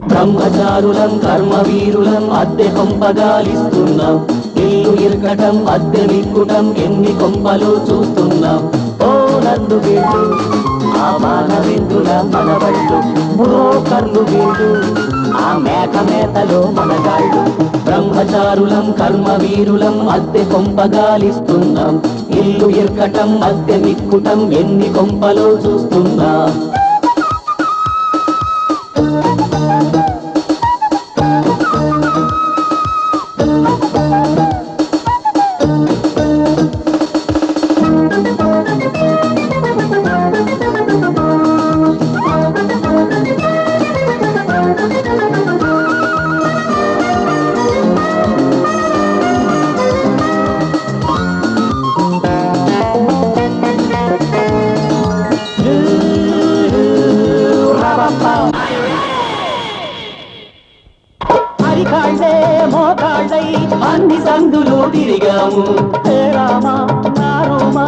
బ్రహ్మచారులం కర్మవీరులం అద్దె కొంపగాలిస్తున్నాం. ఇల్లు ఇరకటం అద్దె నిక్కుటం ఎన్ని కొంపలు చూస్తున్నాం. ఓ నన్ను వీళ్ళు ఆ మానవేంద్రుల మూడో కళ్ళు వీళ్ళు. ఆ మేక మేతలో మనగాళ్ళు. బ్రహ్మచారులం కర్మవీరులం అద్దె కొంపగాలిస్తున్నాం ఇల్లు ఇరకటం అద్దె మిక్కుటం ఎన్ని కొంపలో చూస్తున్నాం. you. మోకాళ్ళై అన్ని సందులు తిరిగాము. రామ నారోమ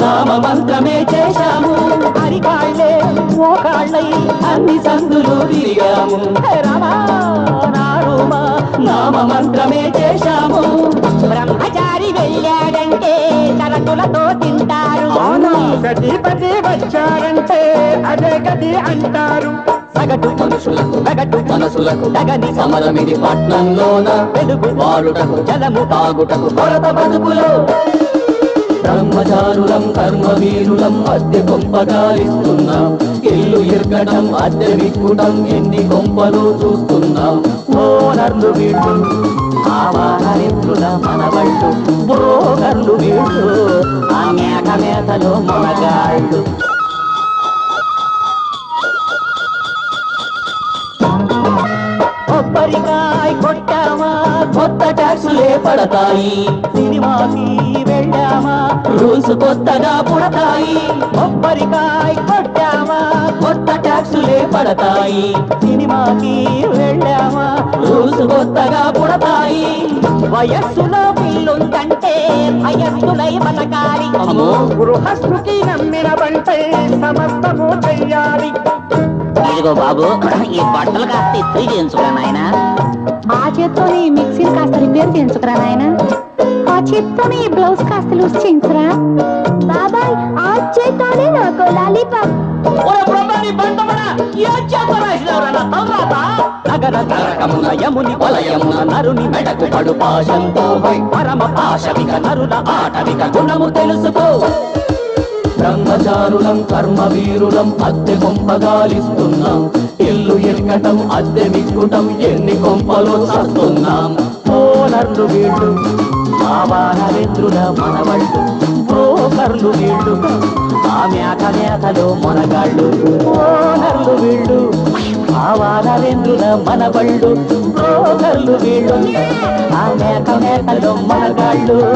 నామ మంత్రమే చేశాము. అరికాళ్ళే మోకాళ్ళై అన్ని సందులు తిరిగాము. రామ నారోమ నామ మంత్రమే చేశాము. బ్రహ్మచారి వెళ్ళాడంటే తరతులతో తింటారు. సతీపతి వచ్చారంటే అదే గది అంటారు. సగటు మనుషులకు సగటు మనసులకు తగని సమరమిది పట్నంలోన వెలుగు వాడుటకు జలము తాగుటకు కొరత బతుకులో. బ్రహ్మచారులం కర్మవీరులం అద్దె కొంపగాలిస్తున్నాం. ఇల్లు ఇరగటం అద్దె విక్కుటం ఎన్ని గొంపలు చూస్తున్నాం. ఓనర్లు వీళ్ళు ఆవాహరిత్రుల మనవళ్ళు బ్రోకర్లు వీళ్ళు ఆ మేక మేతలో మనగాళ్ళు పడతాయి. సినిమాకి వెళ్ళామా? రూల్స్ కొత్తగా పుడతాయి. కొబ్బరికాయ కొట్టామా? కొత్త ట్యాక్సులే పడతాయి. సినిమాకి వెళ్ళామా? రూల్స్ కొత్తగా పుడతాయి. వయస్సులో పిల్లుందంటే భయస్సులై బతకాలి. గృహస్థుకి నమ్మిన బంటే సమస్తము చెయ్యాలి. ఇదిగో బాబు ఈ బట్టలు కాస్త ఇస్త్రీ చేయించుకురా నాయన. ఆ చేత్తోని మిక్సీ కాస్త రిపేర్ చేయించుకురా నాయన. ఆ చేత్తోని బ్లౌజ్ కాస్త లూజ్ చేయించురా బాబాయ్ ఆ చేత్తోనే నాకు లాలీపాప్. నగర తారకమున యముని వలయమున నరుని మెడకు పడు పాశంతో పరమ పాశవిక నరుల ఆటవిక గుణము తెలుసుకో. బ్రహ్మచారులం కర్మవీరులం అద్దె కొంపగాలిస్తున్నాం ఇల్లు ఎక్కటం అద్దె విక్కుటం ఎన్ని కొంపలో చస్తున్నాం. ఓనర్లు వీళ్ళు ఆవాహరేంద్రుల మనవళ్ళు. బ్రోకర్లు వీళ్ళు ఆ మేక మేకలో మనగాళ్ళు. ఓనర్లు వీళ్ళు ఆవాహరేంద్రుల మనవళ్ళు. బ్రోకర్లు వీళ్ళు ఆ మేక మేకలో మనగాళ్ళు.